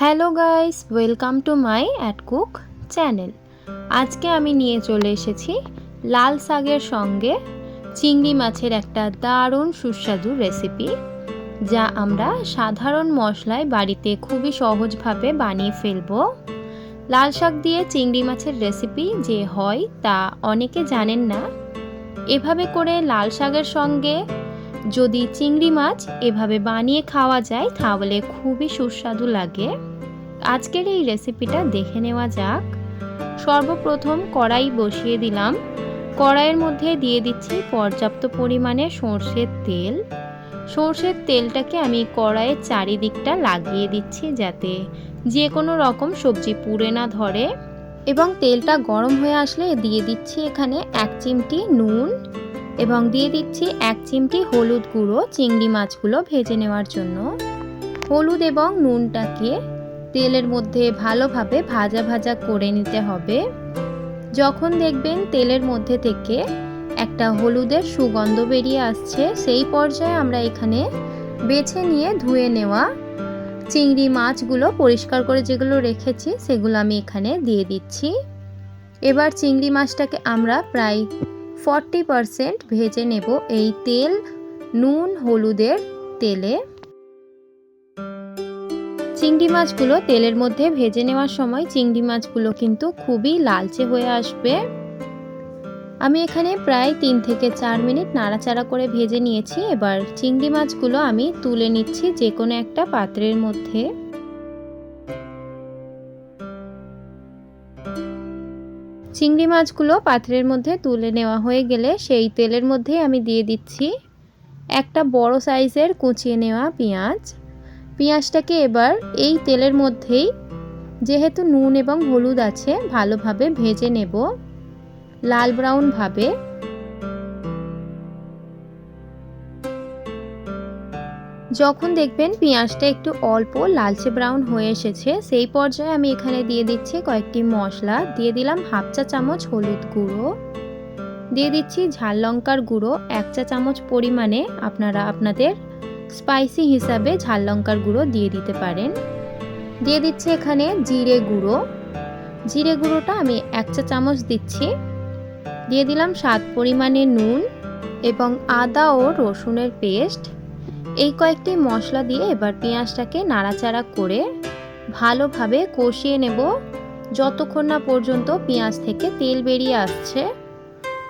Hello guys, welcome to my at cook channel. আজকে আমি নিয়ে চলে এসেছি লাল শাকের সঙ্গে চিংড়ি মাছের একটা দারুণ সুস্বাদু রেসিপি যা আমরা সাধারণ মশলায় বাড়িতে খুবই সহজভাবে বানিয়ে ফেলব। লাল শাক দিয়ে চিংড়ি মাছের রেসিপি যে হয় তা অনেকে জানেন না। এভাবে করে লাল শাকের সঙ্গে যদি চিংড়ি মাছ এভাবে বানিয়ে খাওয়া যায়, তাহলে খুবই সুস্বাদু লাগে। আজকের এই রেসিপিটা দেখে নেওয়া যাক। সর্বপ্রথম কড়াই বসিয়ে দিলাম। কড়াইয়ের মধ্যে দিয়ে দিচ্ছি পর্যাপ্ত পরিমাণে সর্ষের তেল। সর্ষের তেলটাকে আমি কড়াইয়ের চারিদিকটা লাগিয়ে দিচ্ছি যাতে যে কোনো রকম সবজি পুড়ে না ধরে। এবং তেলটা গরম হয়ে আসলে দিয়ে দিচ্ছি এখানে এক চিমটি নুন। এবং দিয়ে দিচ্ছি এক চিমটি হলুদ গুঁড়ো চিংড়ি মাছগুলো ভেজে নেওয়ার জন্য। হলুদ এবং নুনটাকে তেলের মধ্যে ভালোভাবে ভাজা ভাজা করে নিতে হবে। যখন দেখবেন তেলের মধ্যে থেকে একটা হলুদের সুগন্ধ বেরিয়ে আসছে, সেই পর্যায়ে আমরা এখানে বেছে নিয়ে ধুয়ে নেওয়া চিংড়ি মাছগুলো পরিষ্কার করে যেগুলো রেখেছি, সেগুলো আমি এখানে দিয়ে দিচ্ছি। এবার চিংড়ি মাছটাকে আমরা প্রায় ফর্টি পারসেন্ট ভেজে নেব এই তেল, নুন, হলুদের তেলে। চিংড়ি মাছগুলো তেলের মধ্যে ভেজে নেওয়ার সময় চিংড়ি মাছগুলো কিন্তু খুবই লালচে হয়ে আসবে। আমি এখানে প্রায় তিন থেকে চার মিনিট নাড়াচাড়া করে ভেজে নিয়েছি। এবার চিংড়ি মাছগুলো আমি তুলে নিচ্ছি যে কোনো একটা পাত্রের মধ্যে। চিংড়ি মাছগুলো পাত্রের মধ্যে তুলে নেওয়া হয়ে গেলে সেই তেলের মধ্যেই আমি দিয়ে দিচ্ছি একটা বড় সাইজের কুচিয়ে নেওয়া পেঁয়াজ। পেঁয়াজটাকে এবার এই তেলের মধ্যেই যেহেতু নুন এবং হলুদ আছে, ভালোভাবে ভেজে নেব। লাল ব্রাউনভাবে ভাবে যখন দেখবেন পেঁয়াজটা একটু অল্প লালচে ব্রাউন হয়ে এসেছে, সেই পর্যায়ে আমি এখানে দিয়ে দিচ্ছি কয়েকটি মশলা। দিয়ে দিলাম হাফ চা চামচ হলুদ গুঁড়ো। দিয়ে দিচ্ছি ঝাল লঙ্কার গুঁড়ো। এক চা চামচ পরিমাণে আপনারা আপনাদের স্পাইসি হিসাবে ঝাল লঙ্কার গুঁড়ো দিয়ে দিতে পারেন। দিয়ে দিচ্ছি এখানে জিরে গুঁড়ো। জিরে গুঁড়োটা আমি এক চা চামচ দিচ্ছি। দিয়ে দিলাম স্বাদ পরিমাণে নুন এবং আদা ও রসুনের পেস্ট। এই কয়েকটি মশলা দিয়ে এবার পেঁয়াজটাকে নাড়াচাড়া করে ভালোভাবে কষিয়ে নেব। যতক্ষণ না পর্যন্ত পেঁয়াজ থেকে তেল বেরিয়ে আসছে।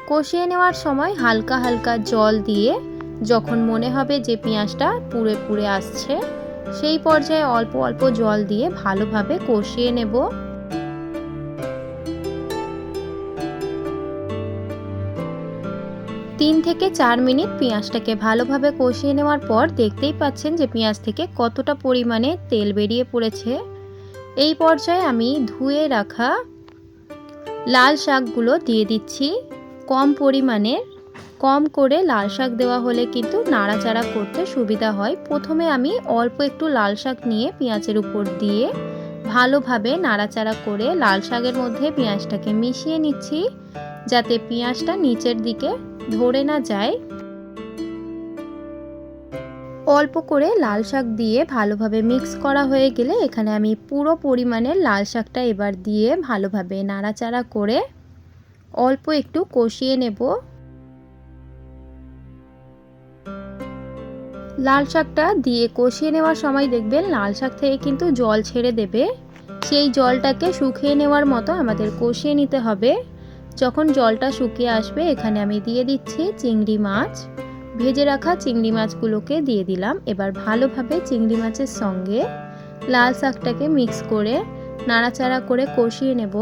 কষিয়ে নেওয়ার সময় হালকা হালকা জল দিয়ে যখন মনে হবে যে পেঁয়াজটা পুড়ে পুড়ে আসছে, সেই পর্যায়ে অল্প অল্প জল দিয়ে ভালোভাবে কষিয়ে নেব। তিন থেকে চার মিনিট পেঁয়াজটাকে ভালোভাবে কষিয়ে নেওয়ার পর দেখতেই পাচ্ছেন যে পেঁয়াজ থেকে কতটা পরিমাণে তেল বেরিয়ে পড়েছে। এই পর্যায়ে আমি ধুয়ে রাখা লাল শাকগুলো দিয়ে দিচ্ছি। কম পরিমাণে, কম করে লাল শাক দেওয়া হলে কিন্তু নাড়াচাড়া করতে সুবিধা হয়। প্রথমে আমি অল্প একটু লাল শাক নিয়ে পেঁয়াজের উপর দিয়ে ভালোভাবে নাড়াচাড়া করে লাল শাকের মধ্যে পেঁয়াজটাকে মিশিয়ে নিচ্ছি, যাতে পেঁয়াজটা নিচের দিকে ধরে না যায়। অল্প করে লাল শাক দিয়ে ভালোভাবে মিক্স করা হয়ে গেলে এখানে আমি পুরো পরিমাণের লাল শাকটা এবার দিয়ে ভালোভাবে নাড়াচাড়া করে অল্প একটু কষিয়ে নেব। লাল শাকটা দিয়ে কষিয়ে নেওয়ার সময় দেখবেন লাল শাক থেকে কিন্তু জল ছেড়ে দেবে। সেই জলটাকে শুকিয়ে নেওয়ার মতো আমাদের কষিয়ে নিতে হবে। যখন জলটা শুকিয়ে আসবে, এখানে আমি দিয়ে দিচ্ছি চিংড়ি মাছ। ভেজে রাখা চিংড়ি মাছগুলোকে দিয়ে দিলাম। এবার ভালোভাবে চিংড়ি মাছের সঙ্গে লাল শাকটাকে মিক্স করে নাড়াচাড়া করে কষিয়ে নেব।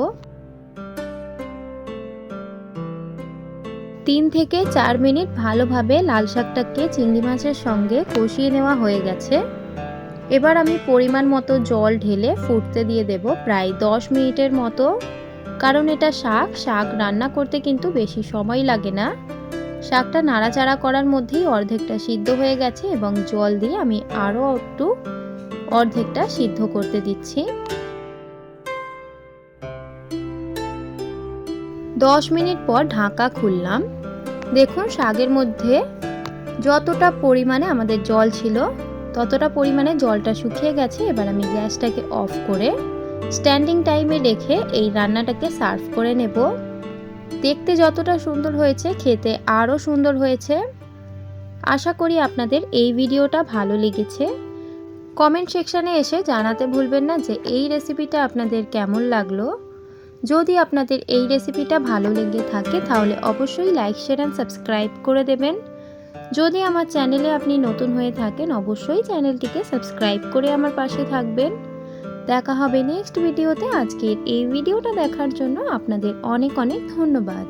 তিন থেকে চার মিনিট ভালোভাবে লাল শাকটাকে চিংড়ি মাছের সঙ্গে কষিয়ে নেওয়া হয়ে গেছে। এবার আমি পরিমাণ মতো জল ঢেলে ফুটতে দিয়ে দেব। প্রায় দশ মিনিটের মতো কারণ এটা শাক শাক রান্না করতে কিন্তু বেশি সময় লাগে না। শাকটা নাড়াচাড়া করার মধ্যেই অর্ধেকটা সিদ্ধ হয়ে গেছে এবং জল দিয়ে আমি আরও একটু অর্ধেকটা সিদ্ধ করতে দিচ্ছি। দশ মিনিট পর ঢাকা খুললাম। দেখুন শাকের মধ্যে যতটা পরিমাণে আমাদের জল ছিল, ততটা পরিমাণে জলটা শুকিয়ে গেছে। এবার আমি গ্যাসটাকে অফ করে স্ট্যান্ডিং টাইমে রেখে এই রান্নাটাকে সার্ভ করে নেব। দেখতে যতটা সুন্দর হয়েছে, খেতে আরও সুন্দর হয়েছে। আশা করি আপনাদের এই ভিডিওটা ভালো লেগেছে। কমেন্ট সেকশানে এসে জানাতে ভুলবেন না যে এই রেসিপিটা আপনাদের কেমন লাগল। যদি আপনাদের এই রেসিপিটা ভালো লেগে থাকে, তাহলে অবশ্যই লাইক, শেয়ার অ্যান্ড সাবস্ক্রাইব করে দেবেন। যদি আমার চ্যানেলে আপনি নতুন হয়ে থাকেন, অবশ্যই চ্যানেলটিকে সাবস্ক্রাইব করে আমার পাশে থাকবেন। দেখা হবে নেক্সট ভিডিওতে আজকের এই ভিডিওটা দেখার জন্য আপনাদের অনেক অনেক ধন্যবাদ।